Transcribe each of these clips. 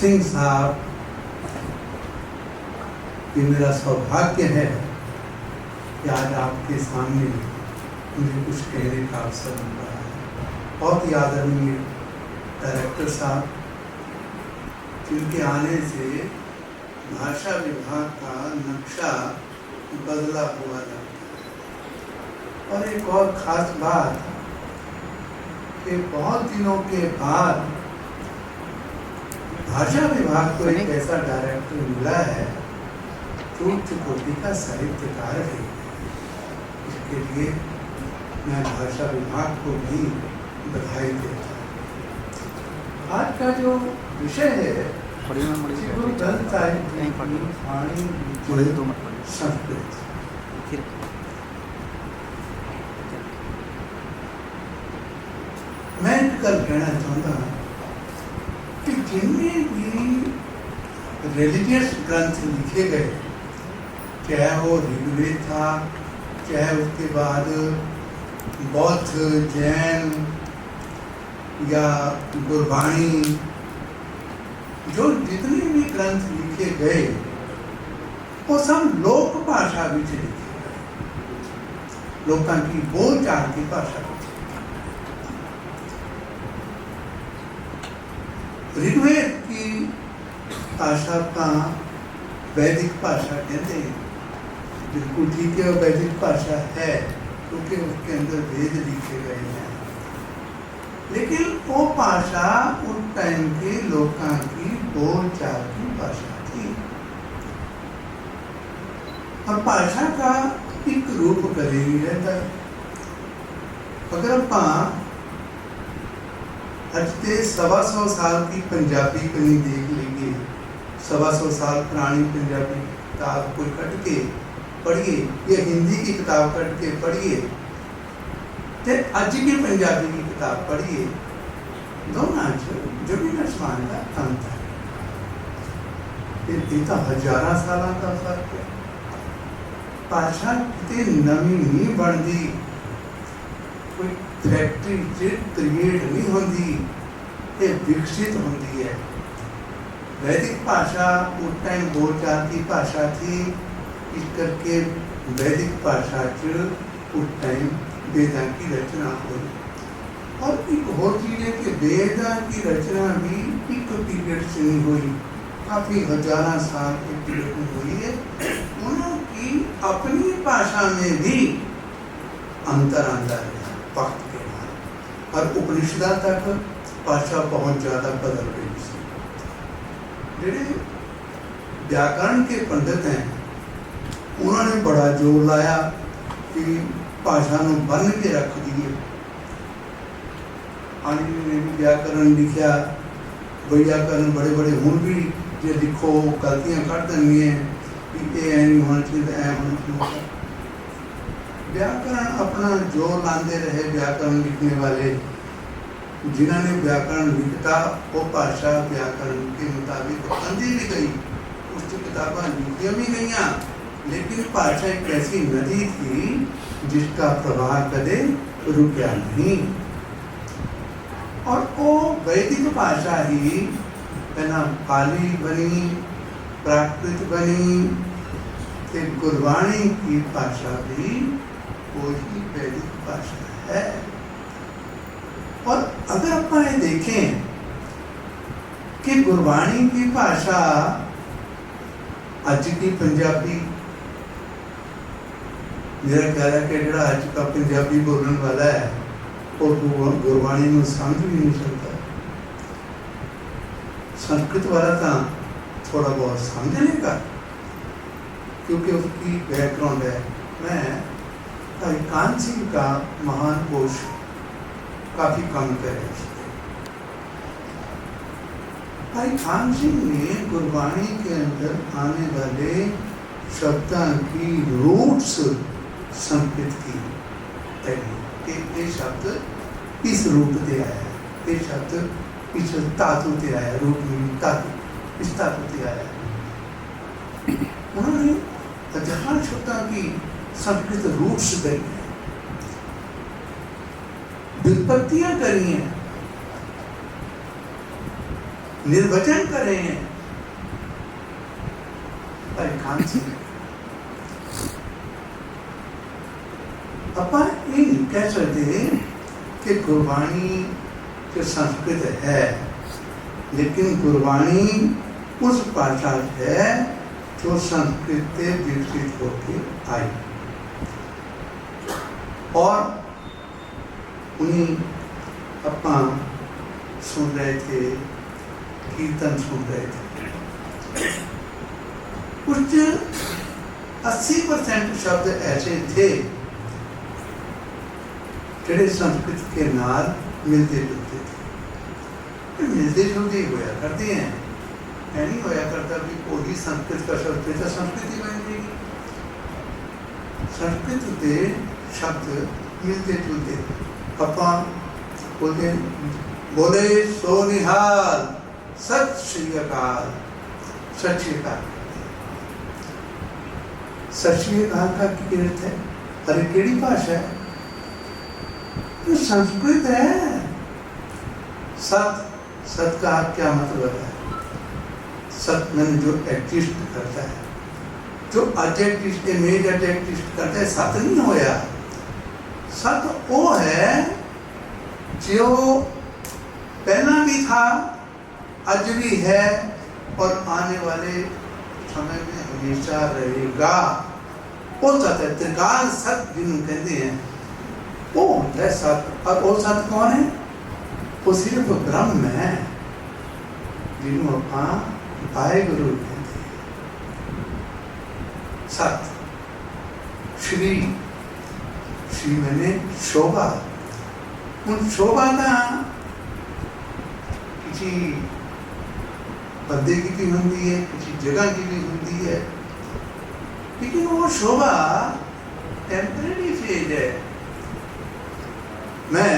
सिंह साहब ये मेरा सौभाग्य है कि आज आपके सामने मुझे कुछ कहने का अवसर मिल रहा है। बहुत ही आदरणीय डायरेक्टर साहब, जिनके आने से भाषा विभाग का नक्शा बदला हुआ लगता है। और एक और खास बात कि बहुत दिनों के बाद भाषा विभाग को एक ऐसा डायरेक्टर मिला है चूँकि का साहित्यकार है। इसके लिए मैं भाषा विभाग को भी बधाई देता हूँ। आज का जो विषय है मैं कल कहना चाहता हूँ जितने भी रिलीजियस ग्रंथ लिखे गए। चाहे वो ऋग्वेद था, चाहे उसके बाद बौद्ध, जैन या गुरबाणी, जो जितने भी ग्रंथ लिखे गए, वो सब लोक भाषा लिखे गए। लोगों की बोलचाल की भाषा। ऋग्वेद की भाषा का वैदिक भाषा कहते हैं। बिल्कुल ठीक है, वैदिक भाषा है, क्योंकि उसके अंदर वेद लिखे गए हैं। लेकिन वो भाषा उस टाइम के लोगों की बोलचाल की भाषा थी। और भाषा का एक रूप नहीं रहता अगर आप ਅੱਜ ਤੇ ਸਵਾ ਸੌ ਸਾਲ ਦੀ ਪੰਜਾਬੀ ਕਨੀ ਦੇਖ ਲਈਏ ਸਵਾ ਸੌ ਸਾਲ ਪੁਰਾਣੀ ਪੰਜਾਬੀ ਕਿਤਾਬ ਕੋਈ ਕੱਢ ਕੇ ਪੜ੍ਹੀਏ ਜਾਂ ਹਿੰਦੀ ਦੀ ਕਿਤਾਬ ਕੱਢ ਕੇ ਪੜ੍ਹੀਏ ਤੇ ਅੱਜ ਦੀ ਪੰਜਾਬੀ ਦੀ ਕਿਤਾਬ ਪੜ੍ਹੀਏ ਦੋਨਾਂ 'ਚ ਜ਼ਮੀਨ ਅਸਮਾਨ ਦਾ ਅੰਤਰ ਹੈ ਇਹ ਇਹ ਤਾਂ ਹਜ਼ਾਰਾਂ ਸਾਲਾਂ ਦਾ ਫਰਕ ਹੈ ਭਾਸ਼ਾ ਕਿਤੇ ਨਵੀਂ ਨਹੀਂ ਬਣਦੀ ਕੋਈ ਫੈਕਟਰੀ ਚ ਕ੍ਰੀਏਟ ਨਹੀਂ ਹੁੰਦੀ ਇਹ ਵਿਕਸਿਤ ਹੁੰਦੀ ਹੈ वैदिक भाषा उस टाइम बोलचाल की भाषा थी इस करके वैदिक भाषा च उस टाइम वेदा की रचना हुई और एक और चीज है कि वेदा की रचना भी एक पीरियड से नहीं हुई काफी हजारा साल के पीरियड में हुई है उनकी अपनी भाषा में भी अंतर आता है वक्त के बाद और उपनिषदा तक भाषा बहुत ज्यादा बदल गई थी ਜਿਹੜੇ व्याकरण के पंडित हैं उन्होंने बड़ा जोर लाया कि भाषा ਨੂੰ ਬੰਨ ਕੇ ਰੱਖ ਦਈਏ ਆਨੀ ਨੇ ਵੀ व्याकरण ਲਿਖਿਆ व्याकरण बड़े बड़े ਹੁਣ ਵੀ ਜੇ ਲਿਖੋ ਗਲਤੀਆਂ ਕੱਢ ਦਿੰਦੀਆਂ ਕਿ ਇਹ ਐ ਨਹੀਂ ਹੋਣਾ ਚਾਹੀਦਾ ਐ ਹੋਣਾ ਚਾਹੀਦਾ व्याकरण अपना ज़ोर लाते रहे व्याकरण लिखने वाले। जिन्होंने व्याकरण लिखता, वो भाषा व्याकरण के मुताबिक अंधी भी गई। उस किताबा लिखिया भी गई लेकिन भाषा एक ऐसी नदी थी, जिसका प्रवाह कदे रुकया नहीं। और वो वैदिक भाषा ही पहला पाली बनी, प्राकृत बनी गुरबाणी की भाषा भी वही वैदिक भाषा है और अगर अपन ये देखें कि गुरबाणी की भाषा ਅੱਜ ਦੀ ਪੰਜਾਬੀ ਮੇਰਾ ਖਿਆਲ ਹੈ ਕਿ ਜਿਹੜਾ ਅੱਜ ਦਾ ਪੰਜਾਬੀ ਬੋਲਣ ਵਾਲਾ ਹੈ ਉਹ ਗੁਰ- ਗੁਰਬਾਣੀ ਨੂੰ ਸਮਝ ਵੀ ਨਹੀਂ ਸਕਦਾ संस्कृत वाला था थोड़ा बहुत समझ लेगा क्योंकि उसकी बैकग्राउंड है मैं कान सिंह का महान कोश काफ़ी कम कर खान सिंह ने गुरबाणी के अंदर आने वाले शब्दों की रूट्स संस्कृत की। ये शब्द इस रूप से आया ये शब्द इस धातु से आया रूप में धातु, इस धातु से आया उन्होंने जहाँ शब्दों की संस्कृत रूप से करी है। व्युत्पत्तियाँ करी हैं। निर्वचन करे हैं। पर कांसी अपन ये कह सकते हैं कि गुरबाणी के संस्कृत है, लेकिन गुरबाणी उस भाषा है जो संस्कृत से विकसित होकर आई। है और उन्हीं अपना सुन रहे थे कीर्तन सुन रहे थे कुछ 80 परसेंट शब्द ऐसे थे ਜਿਹੜੇ संस्कृत के नाल मिलते जुलते थे ये मिलते जुलते ही होया करते हैं ऐ नहीं होया करता भी कोई संस्कृत का शब्द है तो संस्कृत ही बन जाएगी संस्कृत के शब्द मिलते जुलते अपा बोलते बोले सो निहाल सत श्री अकाल। सत श्री अकाल। सत श्री अकाल का अर्थ है? अरे केड़ी भाषा है? ये संस्कृत है। सत सत का क्या मतलब है? सत मैंने जो एग्जिस्ट करता है। जो अजेक्टिस्ट इमेज अजेक्टिस्ट करता है, सत नहीं होया। सत वो है जो पहला भी था, आज भी है और आने वाले समय में हमेशा रहेगा। वो सत है, त्रिकाल सत जिन्होंने कहते हैं, वो है सत और वो सत कौन है? वो सिर्फ़ ब्रह्म है जिन्हों आप वाहेगुरु कहते हैं। सत श्री श्री मैंने शोभा उन शोभा का किसी बंदे की भी होती है किसी जगह की भी होती है लेकिन वो शोभा टेम्परेरी फ़ेज़ है मैं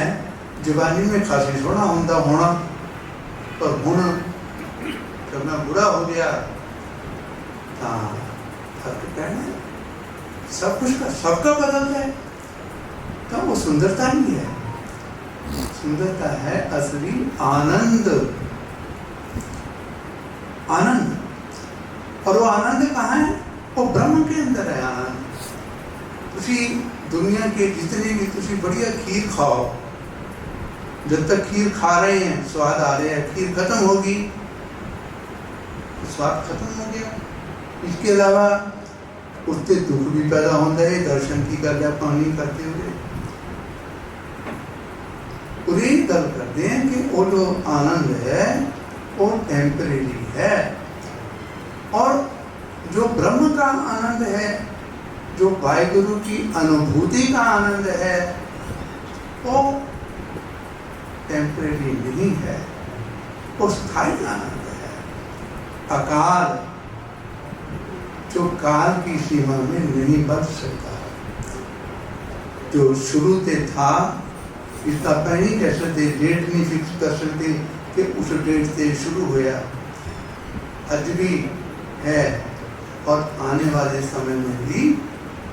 जवानी में खासी सोना होंदा होना पर हुन जब मैं बुरा हो गया फ़र्क पैना सब कुछ का सबका बदल जाए तो वो सुंदरता नहीं है सुंदरता है असली आनंद आनंद और वो आनंद कहाँ है वो ब्रह्म के अंदर है आनंद ਤੁਸੀਂ दुनिया के जितने भी ਤੁਸੀਂ बढ़िया खीर खाओ जब तक खीर खा रहे हैं स्वाद आ रहे हैं खीर खत्म होगी तो स्वाद खत्म हो गया इसके अलावा उससे दुख भी पैदा होता है दर्शन की गल है पानी करते हुए पूरी गल करते हैं कि वो जो आनंद है, वो टेम्परेरी है। और जो ब्रह्म का आनंद है, जो वाहिगुरु की अनुभूति का आनंद है, वो टेम्परेरी नहीं है। वो स्थायी आनंद है। अकाल, जो काल की सीमा में नहीं बच सकता। जो शुरू से था इसका नहीं कह सकते डेट नहीं फिक्स कर सकते कि उस डेट से शुरू होया। आज भी है और आने वाले समय में भी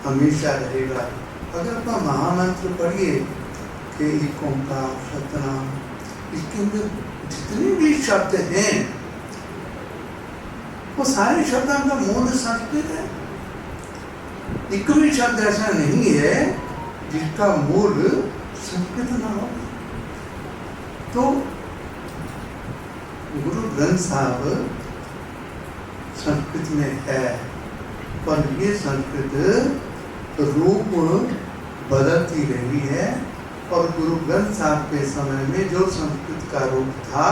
हमेशा रहेगा। अगर आप महामंत्र पढ़िए, कि एक ओंकार सतनाम, इसके अंदर जितने भी शब्द हैं, वो सारे शब्द का मूल संस्कृत है। एक भी शब्द ऐसा नहीं है जिसका मूल संस्कृत ना हो तो गुरु ग्रंथ साहब संस्कृत में है, पर ये संस्कृत रूप बदलती रही है, और गुरु ग्रंथ साहब के समय में जो संस्कृत का रूप था,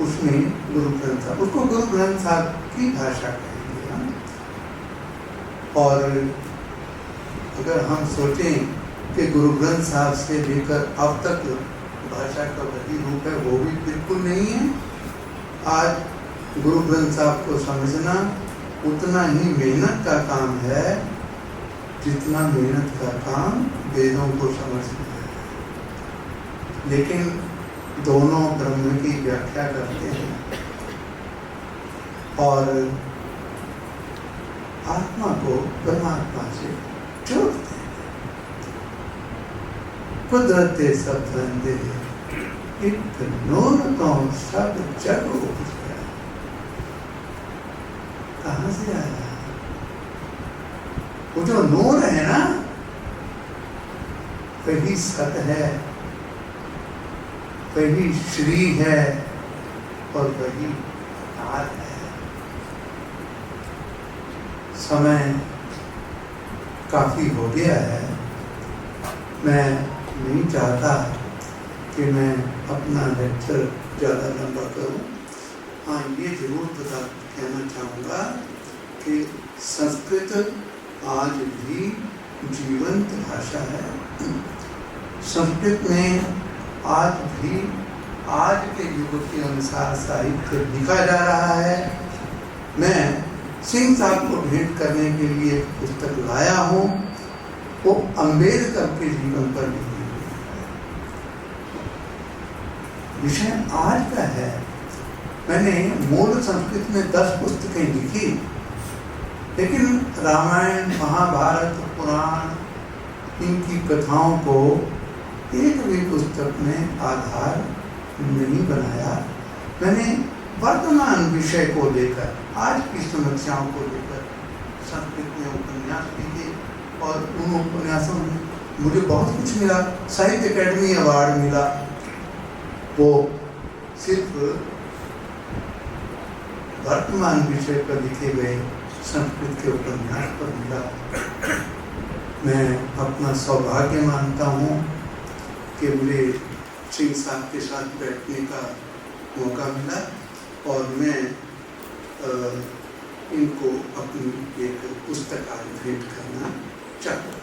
उसमें गुरु ग्रंथ साहब, उसको गुरु ग्रंथ साहब की भाषा कहेंगे हम। और अगर हम सोचें कि गुरु ग्रंथ साहब से लेकर अब तक भाषा का वही रूप है, वो भी बिल्कुल नहीं है। आज गुरु ग्रंथ साहब को समझना उतना ही मेहनत का काम है, जितना मेहनत का काम वेदों को समझना है। लेकिन दोनों ब्रह्म की व्याख्या करते हैं। और आत्मा को परमात्मा से हैं कुदरते सतंदे इत नूर तो सब जग उपजा कहाँ से आया? वो जो नूर है ना, वही सत है, वही श्री है और वही अकार है। समय काफ़ी हो गया है। मैं नहीं चाहता कि मैं अपना लेक्चर ज़्यादा लंबा करूँ। हाँ ये ज़रूर बता कहना चाहूँगा कि संस्कृत आज भी जीवंत भाषा है। संस्कृत में आज भी, आज के युग के अनुसार साहित्य लिखा जा रहा है। मैं सिंह साहब को भेंट करने के लिए पुस्तक लाया हूँ। वो अंबेडकर के जीवन पर लिखी हुई है विषय आज का है। मैंने मूल संस्कृत में दस पुस्तकें लिखी। लेकिन रामायण, महाभारत, पुराण, इनकी कथाओं को एक भी पुस्तक में आधार नहीं बनाया। मैंने वर्तमान विषय को लेकर, आज की समस्याओं को लेकर संस्कृत में उपन्यास लिखे और उन उपन्यासों में मुझे बहुत कुछ मिला। साहित्य अकेडमी अवार्ड मिला। वो सिर्फ़ वर्तमान विषय पर लिखे गए संस्कृत के उपन्यास पर मिला। मैं अपना सौभाग्य मानता हूँ कि मुझे सिंह साहब के साथ बैठने का मौका मिला और मैं अ, इनको अपनी एक पुस्तक आज भेंट करना चाहता